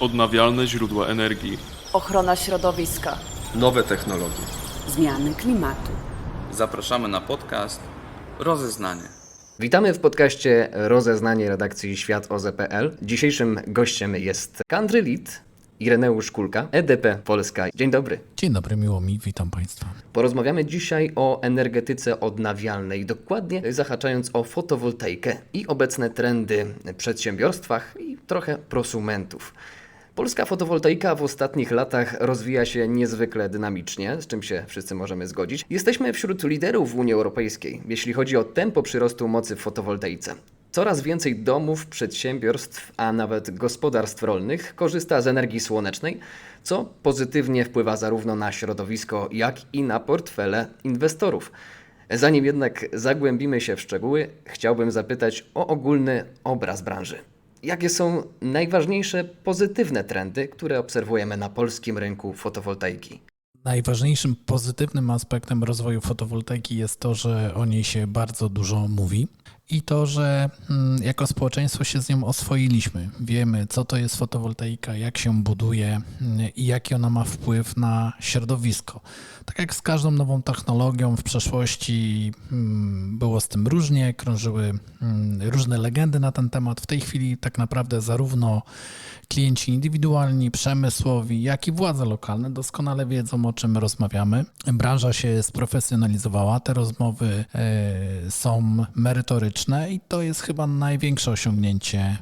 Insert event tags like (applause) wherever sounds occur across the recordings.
Odnawialne źródła energii. Ochrona środowiska. Nowe technologie. zmiany klimatu. Zapraszamy na podcast Rozeznanie. Witamy w podcaście Rozeznanie redakcji Świat OZE.pl. Dzisiejszym gościem jest Country Lead Ireneusz Kulka, EDP Polska. Dzień dobry. Dzień dobry, miło mi, witam Państwa. Porozmawiamy dzisiaj o energetyce odnawialnej, dokładnie zahaczając o fotowoltaikę i obecne trendy w przedsiębiorstwach i trochę prosumentów. Polska fotowoltaika w ostatnich latach rozwija się niezwykle dynamicznie, z czym się wszyscy możemy zgodzić. Jesteśmy wśród liderów w Unii Europejskiej, jeśli chodzi o tempo przyrostu mocy w fotowoltaice. Coraz więcej domów, przedsiębiorstw, a nawet gospodarstw rolnych korzysta z energii słonecznej, co pozytywnie wpływa zarówno na środowisko, jak i na portfele inwestorów. Zanim jednak zagłębimy się w szczegóły, chciałbym zapytać o ogólny obraz branży. Jakie są najważniejsze pozytywne trendy, które obserwujemy na polskim rynku fotowoltaiki? Najważniejszym pozytywnym aspektem rozwoju fotowoltaiki jest to, że o niej się bardzo dużo mówi i to, że mm, jako społeczeństwo się z nią oswoiliśmy. Wiemy, co to jest fotowoltaika, jak się buduje mm, i jaki ona ma wpływ na środowisko. Tak jak z każdą nową technologią w przeszłości mm, było z tym różnie, krążyły różne legendy na ten temat. W tej chwili tak naprawdę zarówno klienci indywidualni, przemysłowi, jak i władze lokalne doskonale wiedzą, o czym rozmawiamy. Branża się sprofesjonalizowała, te rozmowy e, są merytoryczne i to jest chyba największe osiągnięcie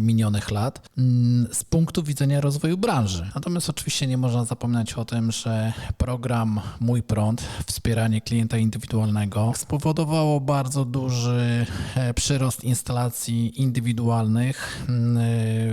minionych lat mm, z punktu widzenia rozwoju branży. Natomiast oczywiście nie można zapominać o tym, że program Mój Prąd, wspieranie klienta indywidualnego spowodowało bardzo duży e, przyrost instalacji indywidualnych mm,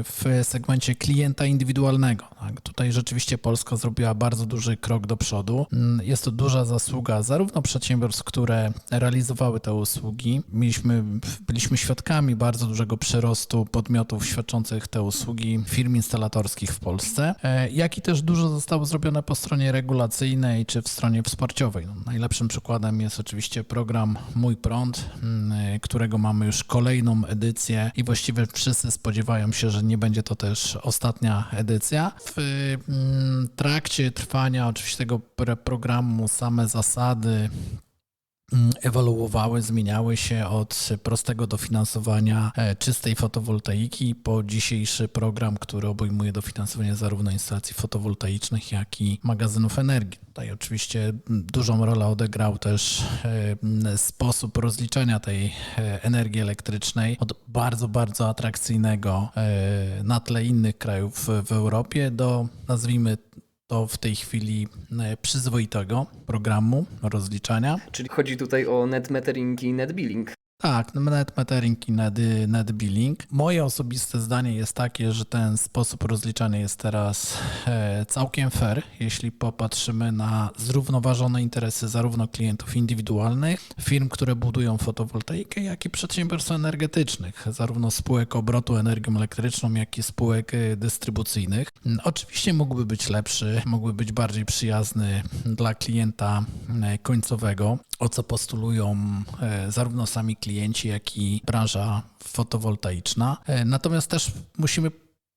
w segmencie klienta indywidualnego. Tak, tutaj rzeczywiście Polska zrobiła bardzo duży krok do przodu. Mm, Jest to duża zasługa zarówno przedsiębiorstw, które realizowały te usługi. Mieliśmy, byliśmy świadkami bardzo dużego przyrostu podmiotów świadczących te usługi, firm instalatorskich w Polsce, e, jak i też dużo zostało zrobione po stronie regulacyjnej czy w stronie wsparciowej. No, najlepszym przykładem jest oczywiście program Mój Prąd, mm, e, którego mamy już kolejną edycję i właściwie wszyscy spodziewają się, że nie będzie to też ostatnia edycja. W mm, trakcie trwania oczywiście tego programu same zasady ewoluowały, zmieniały się od prostego dofinansowania e, czystej fotowoltaiki po dzisiejszy program, który obejmuje dofinansowanie zarówno instalacji fotowoltaicznych, jak i magazynów energii. Tutaj oczywiście dużą rolę odegrał też e, m, sposób rozliczenia tej e, energii elektrycznej od bardzo, bardzo atrakcyjnego na tle innych krajów w Europie do nazwijmy to w tej chwili e, przyzwoitego programu rozliczania. Czyli chodzi tutaj o net metering i net billing. Tak, net metering i net, net billing. Moje osobiste zdanie jest takie, że ten sposób rozliczania jest teraz e, całkiem fair, jeśli popatrzymy na zrównoważone interesy zarówno klientów indywidualnych, firm, które budują fotowoltaikę, jak i przedsiębiorstw energetycznych, zarówno spółek obrotu energią elektryczną, jak i spółek e, dystrybucyjnych. Mm, Oczywiście mógłby być lepszy, mógłby być bardziej przyjazny dla klienta e, końcowego, o co postulują e, zarówno sami klienci, jak i branża fotowoltaiczna. E, Natomiast też musimy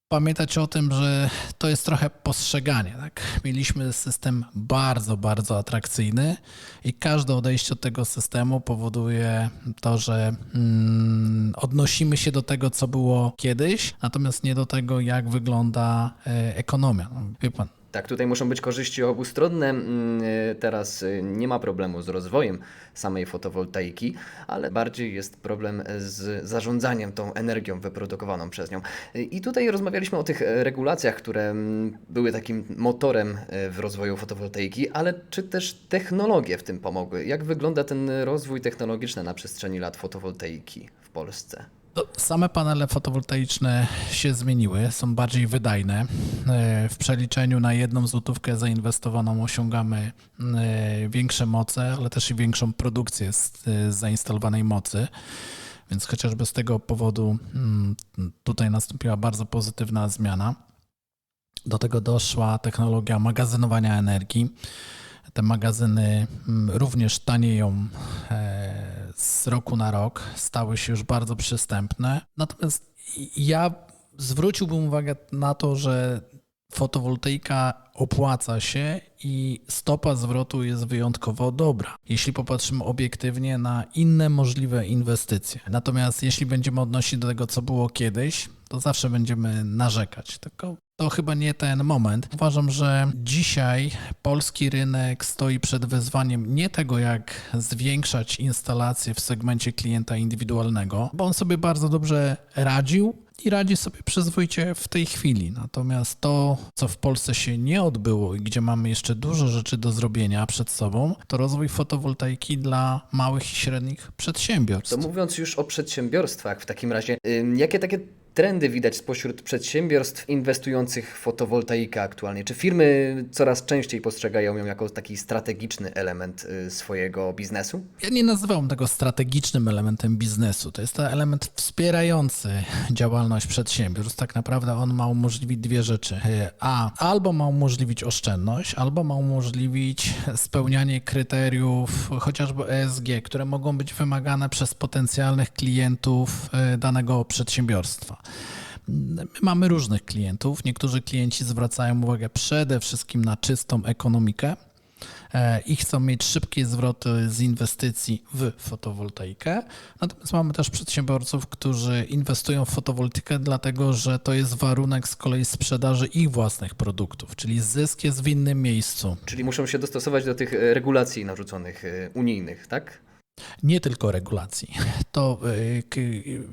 pamiętać o tym, że to jest trochę postrzeganie. Tak? Mieliśmy system bardzo, bardzo atrakcyjny i każde odejście od tego systemu powoduje to, że mm, odnosimy się do tego, co było kiedyś, natomiast nie do tego, jak wygląda e, ekonomia. No, wie pan, Tak, tutaj muszą być korzyści obustronne. Mm, y, Teraz y, nie ma problemu z rozwojem samej fotowoltaiki, ale bardziej jest problem z zarządzaniem tą energią wyprodukowaną przez nią. Y, I tutaj rozmawialiśmy o tych regulacjach, które mm, były takim motorem w rozwoju fotowoltaiki, ale czy też technologie w tym pomogły? Jak wygląda ten rozwój technologiczny na przestrzeni lat fotowoltaiki w Polsce? No, Same panele fotowoltaiczne się zmieniły, są bardziej wydajne. E, W przeliczeniu na jedną złotówkę zainwestowaną osiągamy e, większe moce, ale też i większą produkcję z z zainstalowanej mocy. Więc chociażby z tego powodu mm, tutaj nastąpiła bardzo pozytywna zmiana. Do tego doszła technologia magazynowania energii. Te magazyny mm, również tanieją e, z roku na rok, stały się już bardzo przystępne. Natomiast ja zwróciłbym uwagę na to, że fotowoltaika opłaca się i stopa zwrotu jest wyjątkowo dobra, jeśli popatrzymy obiektywnie na inne możliwe inwestycje. Natomiast jeśli będziemy odnosić do tego, co było kiedyś, to zawsze będziemy narzekać. Tylko to chyba nie ten moment. Uważam, że dzisiaj polski rynek stoi przed wyzwaniem nie tego, jak zwiększać instalacje w segmencie klienta indywidualnego, bo on sobie bardzo dobrze radził i radzi sobie przyzwoicie w tej chwili. Natomiast to, co w Polsce się nie odbyło i gdzie mamy jeszcze dużo rzeczy do zrobienia przed sobą, to rozwój fotowoltaiki dla małych i średnich przedsiębiorstw. To mówiąc już o przedsiębiorstwach, w takim razie, jakie takie trendy widać spośród przedsiębiorstw inwestujących w fotowoltaikę aktualnie? Czy firmy coraz częściej postrzegają ją jako taki strategiczny element y, swojego biznesu? Ja nie nazywam tego strategicznym elementem biznesu. To jest to element wspierający działalność przedsiębiorstw. Tak naprawdę on ma umożliwić dwie rzeczy. A albo ma umożliwić oszczędność, albo ma umożliwić spełnianie kryteriów chociażby ESG, które mogą być wymagane przez potencjalnych klientów e, danego przedsiębiorstwa. My mamy różnych klientów. Niektórzy klienci zwracają uwagę przede wszystkim na czystą ekonomikę e, i chcą mieć szybkie zwroty z inwestycji w fotowoltaikę. Natomiast mamy też przedsiębiorców, którzy inwestują w fotowoltaikę, dlatego że to jest warunek z kolei sprzedaży ich własnych produktów, czyli zysk jest w innym miejscu. Czyli muszą się dostosować do tych y, regulacji narzuconych y, unijnych, tak? Nie tylko regulacji. (laughs) To y, k-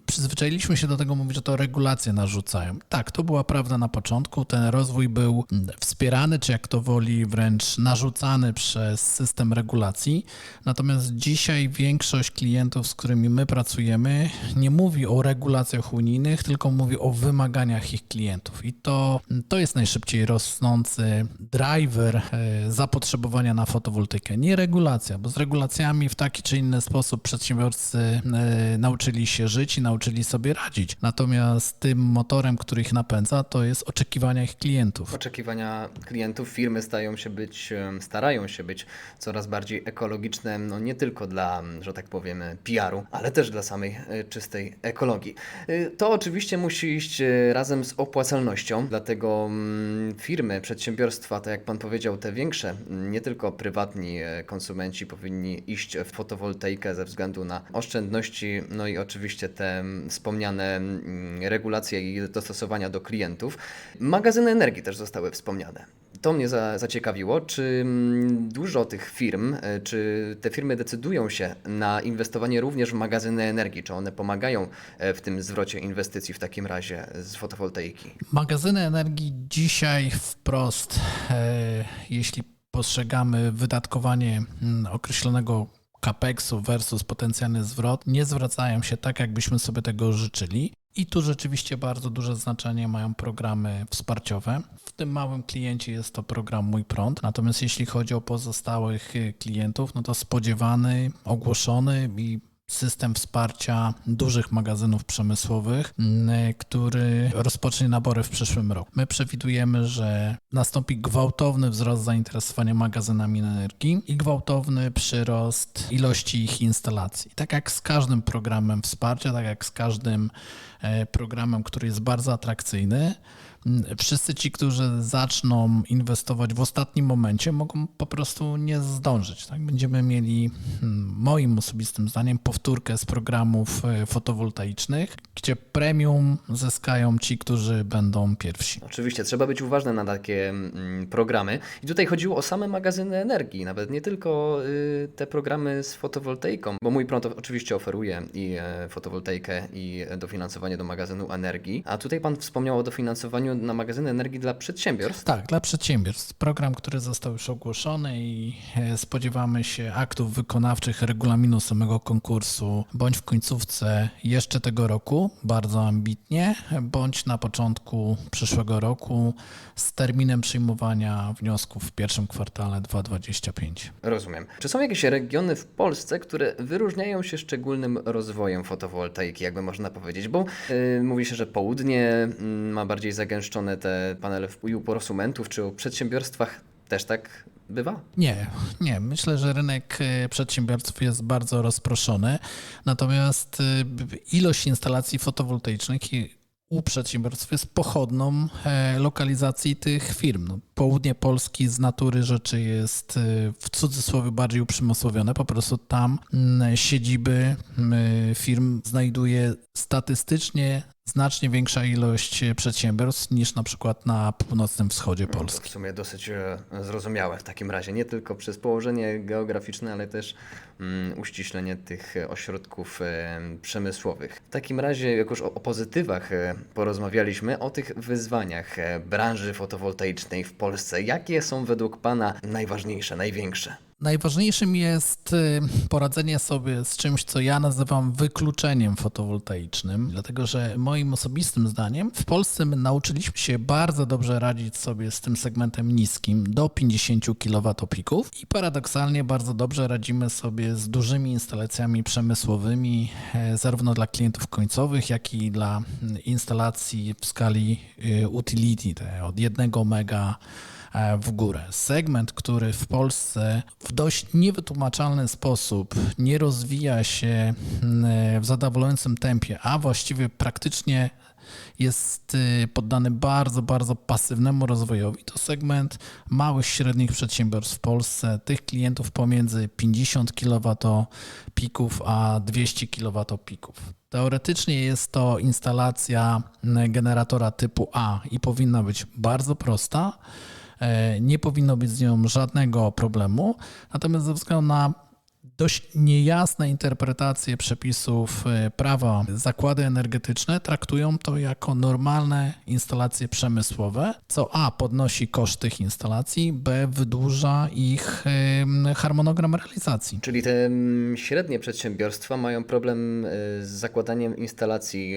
przyzwyczailiśmy się do tego mówić, że to regulacje narzucają. Tak, to była prawda na początku. Ten rozwój był wspierany, czy jak to woli, wręcz narzucany przez system regulacji. Natomiast dzisiaj większość klientów, z którymi my pracujemy, nie mówi o regulacjach unijnych, tylko mówi o wymaganiach ich klientów. I to, to jest najszybciej rosnący driver e, zapotrzebowania na fotowoltaikę. Nie regulacja, bo z regulacjami w taki czy inny sposób przedsiębiorcy e, nauczyli się żyć i nauczyli sobie radzić. Natomiast tym motorem, który ich napędza, to jest oczekiwania ich klientów. Oczekiwania klientów firmy stają się być, starają się być coraz bardziej ekologiczne, no nie tylko dla, że tak powiem, PR-u, ale też dla samej e, czystej ekologii. Y, To oczywiście musi iść e, razem z opłacalnością, dlatego mm, firmy, przedsiębiorstwa, tak jak Pan powiedział, te większe, nie tylko prywatni e, konsumenci powinni iść w fotowoltaikę ze względu na oszczędności, no i oczywiście te wspomniane mm, regulacje i dostosowania do klientów. Magazyny energii też zostały wspomniane. To mnie za, zaciekawiło, czy mm, dużo tych firm, e, czy te firmy decydują się na inwestowanie również w magazyny energii, czy one pomagają e, w tym zwrocie inwestycji w takim razie z fotowoltaiki? Magazyny energii dzisiaj wprost, e, jeśli postrzegamy wydatkowanie mm, określonego capexu versus potencjalny zwrot, nie zwracają się tak, jakbyśmy sobie tego życzyli. I tu rzeczywiście bardzo duże znaczenie mają programy wsparciowe. W tym małym kliencie jest to program Mój Prąd. Natomiast jeśli chodzi o pozostałych y, klientów, no to spodziewany, ogłoszony i system wsparcia dużych magazynów przemysłowych, mm, który rozpocznie nabory w przyszłym roku. My przewidujemy, że nastąpi gwałtowny wzrost zainteresowania magazynami energii i gwałtowny przyrost ilości ich instalacji. Tak jak z każdym programem wsparcia, tak jak z każdym e, programem, który jest bardzo atrakcyjny, wszyscy ci, którzy zaczną inwestować w ostatnim momencie, mogą po prostu nie zdążyć. Tak? Będziemy mieli, moim osobistym zdaniem, powtórkę z programów e, fotowoltaicznych, gdzie premium zyskają ci, którzy będą pierwsi. Oczywiście, trzeba być uważnym na takie programy. I tutaj chodziło o same magazyny energii, nawet nie tylko y, te programy z fotowoltaiką, bo mój prąd oczywiście oferuje i e, fotowoltaikę, i dofinansowanie do magazynu energii. A tutaj Pan wspomniał o dofinansowaniu na magazyny energii dla przedsiębiorstw. Tak, dla przedsiębiorstw. Program, który został już ogłoszony i e, spodziewamy się aktów wykonawczych regulaminu samego konkursu, bądź w końcówce jeszcze tego roku, bardzo ambitnie, bądź na początku przyszłego roku z terminem przyjmowania wniosków w pierwszym kwartale 2025. Rozumiem. Czy są jakieś regiony w Polsce, które wyróżniają się szczególnym rozwojem fotowoltaiki, jakby można powiedzieć? Bo y, mówi się, że południe mm, ma bardziej zagęszczone te panele w- i u prosumentów, czy u przedsiębiorstwach też tak bywa? Nie, nie. Myślę, że rynek e, przedsiębiorców jest bardzo rozproszony, natomiast b- ilość instalacji fotowoltaicznych u przedsiębiorstw jest pochodną e, lokalizacji tych firm. No, południe Polski z natury rzeczy jest e, w cudzysłowie bardziej uprzemysłowione. Po prostu tam siedziby firm znajduje statystycznie znacznie większa ilość e, przedsiębiorstw niż na przykład na północnym wschodzie To Polski. w sumie dosyć e, zrozumiałe w takim razie, nie tylko przez położenie geograficzne, ale też mm, uściślenie tych e, ośrodków przemysłowych. W takim razie, jak już o, o pozytywach porozmawialiśmy, o tych wyzwaniach branży fotowoltaicznej w Polsce, jakie są według Pana najważniejsze, największe? Najważniejszym jest y, poradzenie sobie z czymś, co ja nazywam wykluczeniem fotowoltaicznym, dlatego że moim osobistym zdaniem w Polsce my nauczyliśmy się bardzo dobrze radzić sobie z tym segmentem niskim do 50 kWp i paradoksalnie bardzo dobrze radzimy sobie z dużymi instalacjami przemysłowymi, e, zarówno dla klientów końcowych, jak i dla mm, instalacji w skali y, utility, te od 1 mega w górę. Segment, który w Polsce w dość niewytłumaczalny sposób nie rozwija się mm, w zadowalającym tempie, a właściwie praktycznie jest y, poddany bardzo, bardzo pasywnemu rozwojowi. To segment małych, średnich przedsiębiorstw w Polsce, tych klientów pomiędzy 50 kW pików a 200 kW pików. Teoretycznie jest to instalacja generatora typu A i powinna być bardzo prosta. E, Nie powinno być z nią żadnego problemu. Natomiast ze względu na dość niejasne interpretacje przepisów e, prawa, zakłady energetyczne traktują to jako normalne instalacje przemysłowe, co A podnosi koszt tych instalacji, B wydłuża ich harmonogram realizacji. Czyli te mm, średnie przedsiębiorstwa mają problem y, z zakładaniem instalacji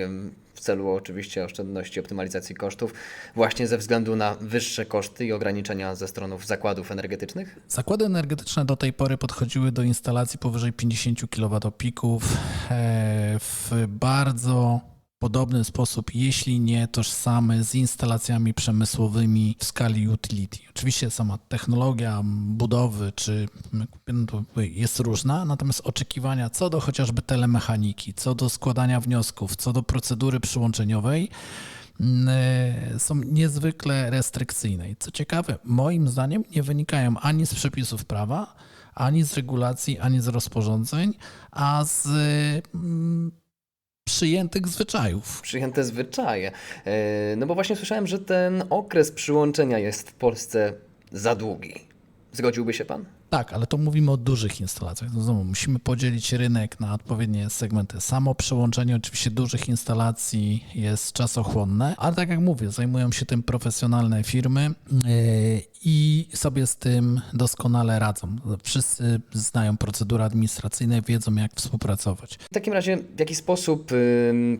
w celu oczywiście oszczędności, optymalizacji kosztów, właśnie ze względu na wyższe koszty i ograniczenia ze stronów zakładów energetycznych? Zakłady energetyczne do tej pory podchodziły do instalacji powyżej 50 kWp e, w bardzo podobny sposób, jeśli nie tożsamy z instalacjami przemysłowymi w skali utility. Oczywiście sama technologia budowy czy no jest różna, natomiast oczekiwania co do chociażby telemechaniki, co do składania wniosków, co do procedury przyłączeniowej mm, e, są niezwykle restrykcyjne. I co ciekawe, moim zdaniem nie wynikają ani z przepisów prawa, ani z regulacji, ani z rozporządzeń, a z mm, przyjętych zwyczajów. Przyjęte zwyczaje. E, No bo właśnie słyszałem, że ten okres przyłączenia jest w Polsce za długi. Zgodziłby się Pan? Tak, ale to mówimy o dużych instalacjach. No znowu, musimy podzielić rynek na odpowiednie segmenty. Samo przełączenie oczywiście dużych instalacji jest czasochłonne, ale tak jak mówię, zajmują się tym profesjonalne firmy yy, i sobie z tym doskonale radzą. Wszyscy znają procedury administracyjne, wiedzą jak współpracować. W takim razie, w jaki sposób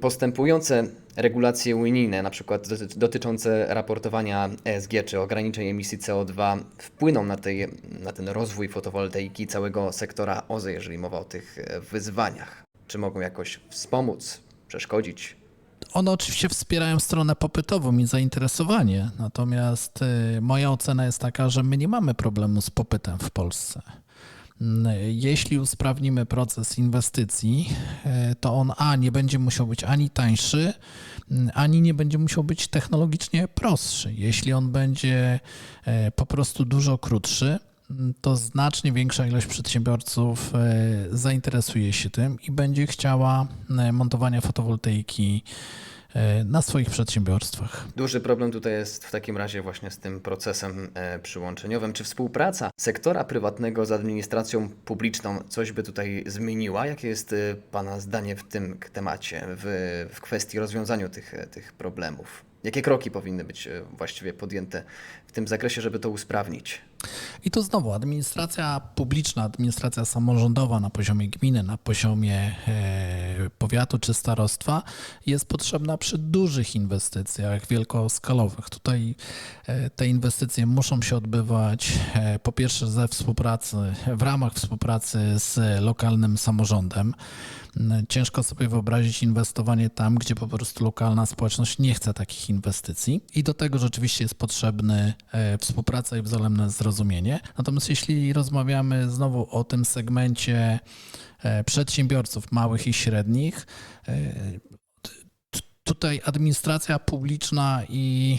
postępujące regulacje unijne, na przykład doty- dotyczące raportowania ESG czy ograniczeń emisji CO2, wpłyną na, tej, na ten rozwój fotowoltaiki całego sektora OZE, jeżeli mowa o tych e, wyzwaniach? Czy mogą jakoś wspomóc, przeszkodzić? One oczywiście wspierają stronę popytową i zainteresowanie, natomiast y, moja ocena jest taka, że my nie mamy problemu z popytem w Polsce. Jeśli usprawnimy proces inwestycji, y, to on A nie będzie musiał być ani tańszy, ani nie będzie musiał być technologicznie prostszy. Jeśli on będzie y, po prostu dużo krótszy, to znacznie większa ilość przedsiębiorców y, zainteresuje się tym i będzie chciała montowania fotowoltaiki na swoich przedsiębiorstwach. Duży problem tutaj jest w takim razie właśnie z tym procesem e, przyłączeniowym. Czy współpraca sektora prywatnego z administracją publiczną coś by tutaj zmieniła? Jakie jest e, Pana zdanie w tym temacie, w, w kwestii rozwiązania tych, e, tych problemów? Jakie kroki powinny być e, właściwie podjęte w tym zakresie, żeby to usprawnić? I tu znowu administracja publiczna, administracja samorządowa na poziomie gminy, na poziomie e, powiatu czy starostwa jest potrzebna przy dużych inwestycjach wielkoskalowych. Tutaj e, te inwestycje muszą się odbywać po pierwsze ze współpracy, w ramach współpracy z lokalnym samorządem. Ciężko sobie wyobrazić inwestowanie tam, gdzie po prostu lokalna społeczność nie chce takich inwestycji i do tego rzeczywiście jest potrzebny e, współpraca i wzajemne zrozumienie. Natomiast jeśli rozmawiamy znowu o tym segmencie e, przedsiębiorców małych i średnich, e, tutaj administracja publiczna i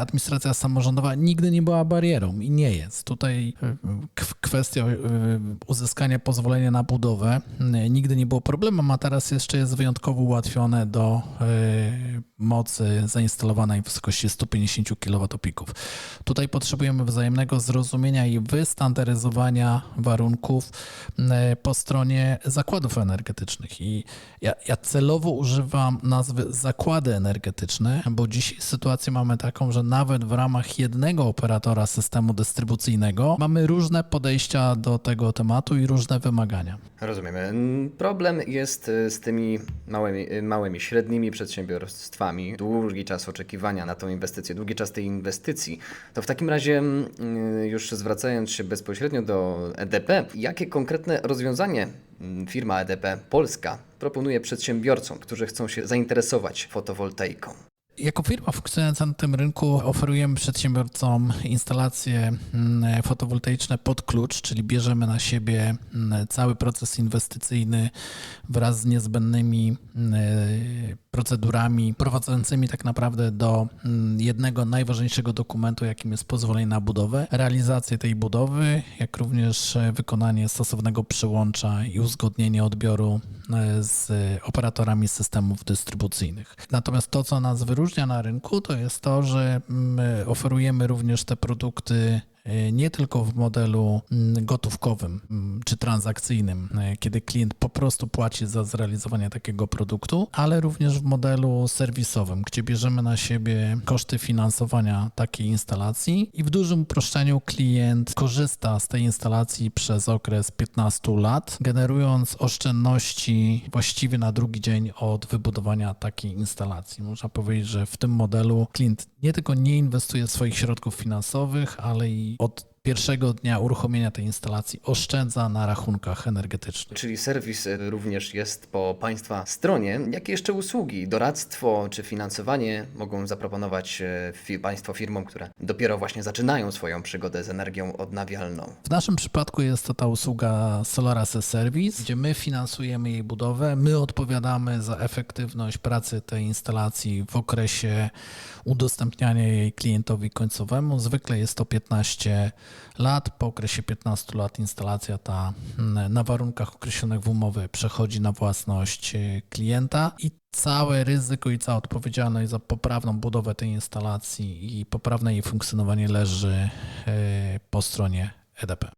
administracja samorządowa nigdy nie była barierą i nie jest. Tutaj kwestia uzyskania pozwolenia na budowę nigdy nie było problemem, a teraz jeszcze jest wyjątkowo ułatwione do mocy zainstalowanej w wysokości 150 kWp. Tutaj potrzebujemy wzajemnego zrozumienia i wystandaryzowania warunków e, po stronie zakładów energetycznych. I ja, ja celowo używam nazwy zakłady energetyczne, bo dzisiaj sytuację mamy taką, że nawet w ramach jednego operatora systemu dystrybucyjnego mamy różne podejścia do tego tematu i różne wymagania. Rozumiem. Mm, Problem jest y, z tymi małymi, y, małymi, średnimi przedsiębiorstwami. Długi czas oczekiwania na tą inwestycję, długi czas tej inwestycji. To w takim razie, mm, y, już zwracając się bezpośrednio do EDP, jakie konkretne rozwiązanie mm, firma EDP Polska proponuje przedsiębiorcom, którzy chcą się zainteresować fotowoltaiką? Jako firma funkcjonująca na tym rynku oferujemy przedsiębiorcom instalacje mm, fotowoltaiczne pod klucz, czyli bierzemy na siebie mm, cały proces inwestycyjny wraz z niezbędnymi mm, procedurami prowadzącymi tak naprawdę do jednego najważniejszego dokumentu, jakim jest pozwolenie na budowę, realizację tej budowy, jak również wykonanie stosownego przyłącza i uzgodnienie odbioru e, z operatorami systemów dystrybucyjnych. Natomiast to, co nas wyróżnia na rynku, to jest to, że my oferujemy również te produkty nie tylko w modelu mm, gotówkowym mm, czy transakcyjnym, e, kiedy klient po prostu płaci za zrealizowanie takiego produktu, ale również w modelu serwisowym, gdzie bierzemy na siebie koszty finansowania takiej instalacji i w dużym uproszczeniu klient korzysta z tej instalacji przez okres 15 lat, generując oszczędności właściwie na drugi dzień od wybudowania takiej instalacji. Można powiedzieć, że w tym modelu klient nie tylko nie inwestuje swoich środków finansowych, ale i od pierwszego dnia uruchomienia tej instalacji oszczędza na rachunkach energetycznych. Czyli serwis y, również jest po Państwa stronie. Jakie jeszcze usługi, doradztwo czy finansowanie mogą zaproponować y, Państwo firmom, które dopiero właśnie zaczynają swoją przygodę z energią odnawialną? W naszym przypadku jest to ta usługa Solar as a Service, gdzie my finansujemy jej budowę, my odpowiadamy za efektywność pracy tej instalacji w okresie udostępniania jej klientowi końcowemu. Zwykle jest to 15 lat. Po okresie 15 lat instalacja ta mm, na warunkach określonych w umowie przechodzi na własność e, klienta i całe ryzyko i cała odpowiedzialność za poprawną budowę tej instalacji i poprawne jej funkcjonowanie leży e, po stronie EDP.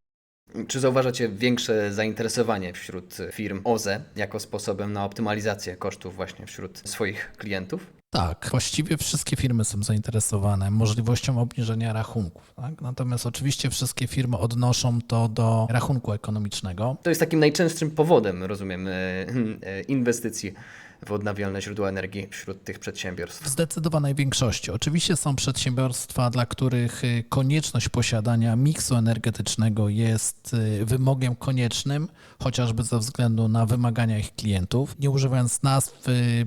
Czy zauważacie większe zainteresowanie wśród firm OZE jako sposobem na optymalizację kosztów właśnie wśród swoich klientów? Tak, właściwie wszystkie firmy są zainteresowane możliwością obniżenia rachunków. Tak? Natomiast oczywiście wszystkie firmy odnoszą to do rachunku ekonomicznego. To jest takim najczęstszym powodem, rozumiem, e, e, inwestycji w odnawialne źródła energii wśród tych przedsiębiorstw. W zdecydowanej większości. Oczywiście są przedsiębiorstwa, dla których y, konieczność posiadania miksu energetycznego jest y, wymogiem koniecznym, chociażby ze względu na wymagania ich klientów. Nie używając nazw, y,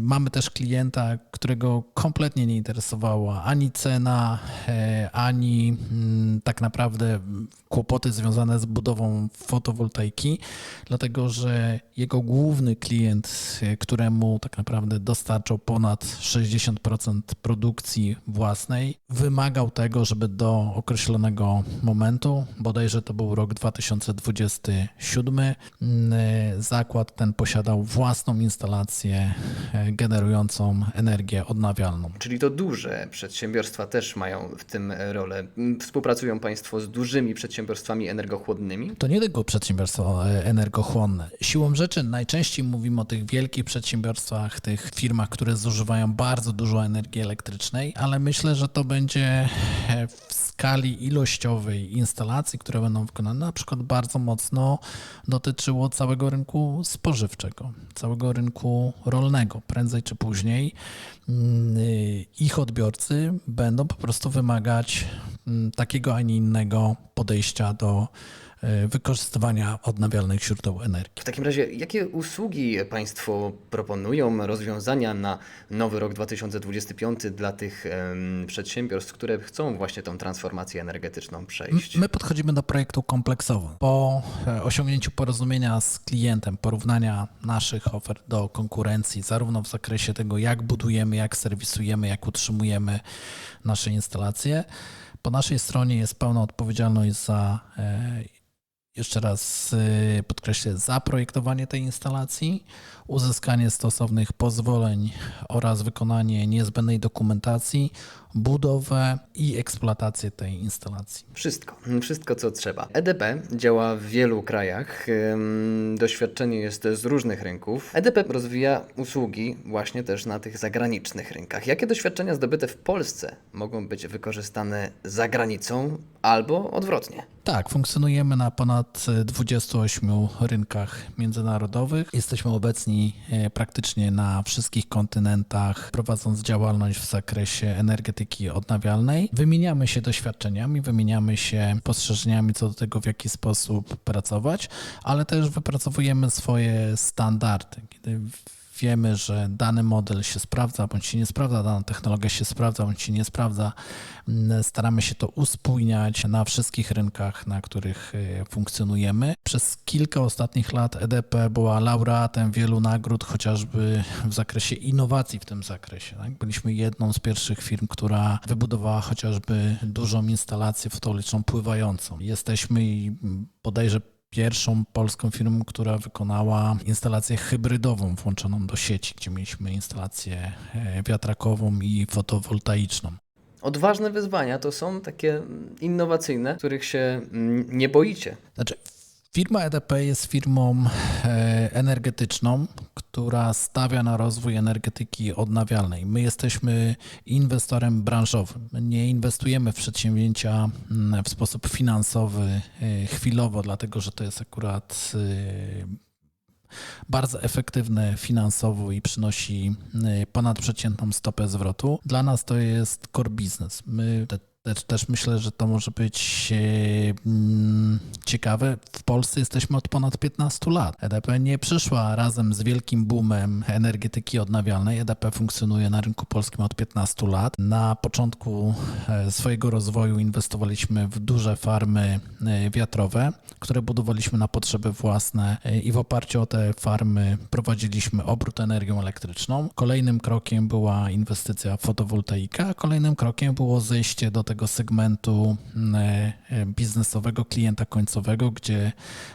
mamy też klienta, którego kompletnie nie interesowała ani cena, e, ani mm, tak naprawdę kłopoty związane z budową fotowoltaiki, dlatego że jego główny klient, któremu tak naprawdę dostarczał ponad 60% produkcji własnej, wymagał tego, żeby do określonego momentu, bodajże to był rok 2027, mm, zakład ten posiadał własną instalację e, generującą energię odnawialną. Czyli to duże przedsiębiorstwa też mają w tym rolę. Współpracują Państwo z dużymi przedsiębiorstwami energochłonnymi? To nie tylko przedsiębiorstwa e, energochłonne. Siłą rzeczy najczęściej mówimy o tych wielkich przedsiębiorstwach, tych firmach, które zużywają bardzo dużo energii elektrycznej, ale myślę, że to będzie e, w skali ilościowej instalacji, które będą wykonane, na przykład bardzo mocno dotyczyło całego rynku spożywczego, całego rynku rolnego. Prędzej czy później mm, y, ich odbiorcy będą po prostu wymagać mm, takiego, a nie innego podejścia do wykorzystywania odnawialnych źródeł energii. W takim razie, jakie usługi Państwo proponują, rozwiązania na nowy rok 2025 dla tych przedsiębiorstw, które chcą właśnie tą transformację energetyczną przejść? My podchodzimy do projektu kompleksowo. Po e, osiągnięciu porozumienia z klientem, porównania naszych ofert do konkurencji, zarówno w zakresie tego, jak budujemy, jak serwisujemy, jak utrzymujemy nasze instalacje, po naszej stronie jest pełna odpowiedzialność za, e, jeszcze raz e, podkreślę, zaprojektowanie tej instalacji, uzyskanie stosownych pozwoleń oraz wykonanie niezbędnej dokumentacji, budowę i eksploatację tej instalacji. Wszystko, wszystko co trzeba. EDP działa w wielu krajach, doświadczenie jest z różnych rynków. EDP rozwija usługi właśnie też na tych zagranicznych rynkach. Jakie doświadczenia zdobyte w Polsce mogą być wykorzystane za granicą albo odwrotnie? Tak, funkcjonujemy na ponad e, 28 rynkach międzynarodowych. Jesteśmy obecni e, praktycznie na wszystkich kontynentach, prowadząc działalność w zakresie energetyki odnawialnej. Wymieniamy się doświadczeniami, wymieniamy się spostrzeżeniami co do tego, w jaki sposób pracować, ale też wypracowujemy swoje standardy. Kiedy wiemy, że dany model się sprawdza, bądź się nie sprawdza, dana technologia się sprawdza, bądź się nie sprawdza, mm, staramy się to uspójniać na wszystkich rynkach, na których e, funkcjonujemy. Przez kilka ostatnich lat EDP była laureatem wielu nagród, chociażby w zakresie innowacji w tym zakresie. Tak? Byliśmy jedną z pierwszych firm, która wybudowała chociażby dużą instalację fotowoltaiczną pływającą. Jesteśmy i mm, bodajże pierwszą polską firmą, która wykonała instalację hybrydową włączoną do sieci, gdzie mieliśmy instalację e, wiatrakową i fotowoltaiczną. Odważne wyzwania to są takie innowacyjne, których się mm, nie boicie. Znaczy, firma EDP jest firmą e, energetyczną, która stawia na rozwój energetyki odnawialnej. My jesteśmy inwestorem branżowym. Nie inwestujemy w przedsięwzięcia mm, w sposób finansowy e, chwilowo, dlatego że to jest akurat e, bardzo efektywne finansowo i przynosi ponadprzeciętną stopę zwrotu. Dla nas to jest core business. My te, też, też myślę, że to może być e, mm, ciekawe. W Polsce jesteśmy od ponad 15 lat. EDP nie przyszła razem z wielkim boomem energetyki odnawialnej. EDP funkcjonuje na rynku polskim od 15 lat. Na początku e, swojego rozwoju inwestowaliśmy w duże farmy e, wiatrowe, które budowaliśmy na potrzeby własne i w oparciu o te farmy prowadziliśmy obrót energią elektryczną. Kolejnym krokiem była inwestycja w fotowoltaikę, a kolejnym krokiem było zejście do tego segmentu mm, e, biznesowego klienta końcowego, gdzie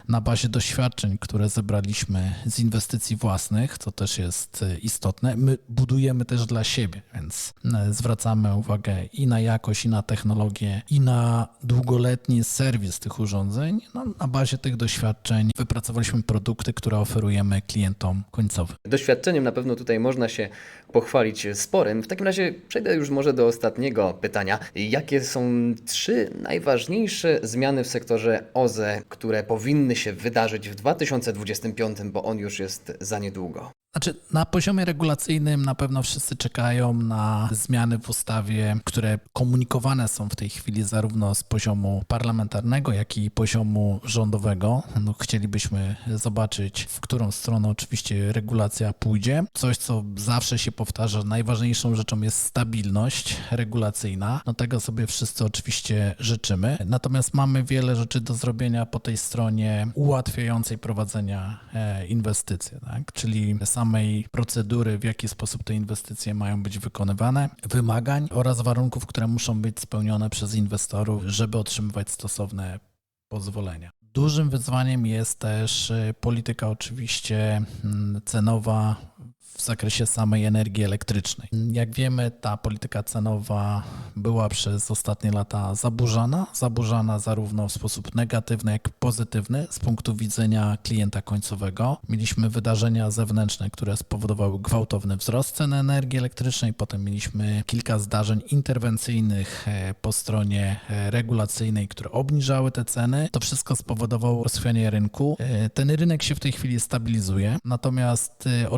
na bazie doświadczeń, które zebraliśmy z inwestycji własnych, co też jest e, istotne, my budujemy też dla siebie, więc e, zwracamy uwagę i na jakość, i na technologię, i na długoletni serwis tych urządzeń. No, na bazie tych doświadczeń wypracowaliśmy produkty, które oferujemy klientom końcowym. Doświadczeniem na pewno tutaj można się pochwalić sporym. W takim razie przejdę już może do ostatniego pytania. Jakie są trzy najważniejsze zmiany w sektorze OZE, które powinny się wydarzyć w 2025, bo on już jest za niedługo? Znaczy, na poziomie regulacyjnym na pewno wszyscy czekają na zmiany w ustawie, które komunikowane są w tej chwili zarówno z poziomu parlamentarnego, jak i poziomu rządowego. No, chcielibyśmy zobaczyć, w którą stronę oczywiście regulacja pójdzie. Coś, co zawsze się powtarza, najważniejszą rzeczą jest stabilność regulacyjna. No tego sobie wszyscy oczywiście życzymy. Natomiast mamy wiele rzeczy do zrobienia po tej stronie ułatwiającej prowadzenia e, inwestycji, tak? czyli samej procedury, w jaki sposób te inwestycje mają być wykonywane, wymagań oraz warunków, które muszą być spełnione przez inwestorów, żeby otrzymywać stosowne pozwolenia. Dużym wyzwaniem jest też e, polityka oczywiście mm, cenowa w zakresie samej energii elektrycznej. Jak wiemy, ta polityka cenowa była przez ostatnie lata zaburzana, zaburzana zarówno w sposób negatywny, jak i pozytywny z punktu widzenia klienta końcowego. Mieliśmy wydarzenia zewnętrzne, które spowodowały gwałtowny wzrost cen energii elektrycznej, potem mieliśmy kilka zdarzeń interwencyjnych e, po stronie e, regulacyjnej, które obniżały te ceny. To wszystko spowodowało rozchwianie rynku. E, Ten rynek się w tej chwili stabilizuje, natomiast e,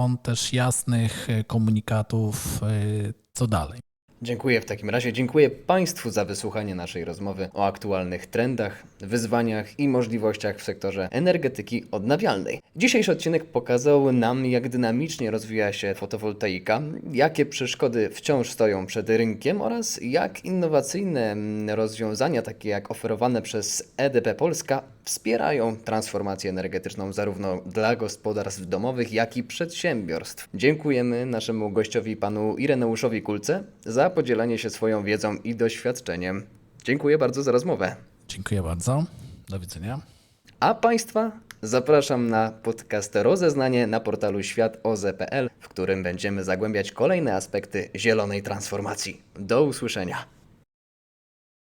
oczekuje on też jasnych e, komunikatów, e, co dalej. Dziękuję w takim razie. Dziękuję Państwu za wysłuchanie naszej rozmowy o aktualnych trendach, wyzwaniach i możliwościach w sektorze energetyki odnawialnej. Dzisiejszy odcinek pokazał nam, jak dynamicznie rozwija się fotowoltaika, jakie przeszkody wciąż stoją przed rynkiem oraz jak innowacyjne mm, rozwiązania, takie jak oferowane przez EDP Polska, wspierają transformację energetyczną zarówno dla gospodarstw domowych, jak i przedsiębiorstw. Dziękujemy naszemu gościowi, panu Ireneuszowi Kulce, za podzielenie się swoją wiedzą i doświadczeniem. Dziękuję bardzo za rozmowę. Dziękuję bardzo. Do widzenia. A Państwa zapraszam na podcast Rozeznanie na portalu światoze.pl, w którym będziemy zagłębiać kolejne aspekty zielonej transformacji. Do usłyszenia.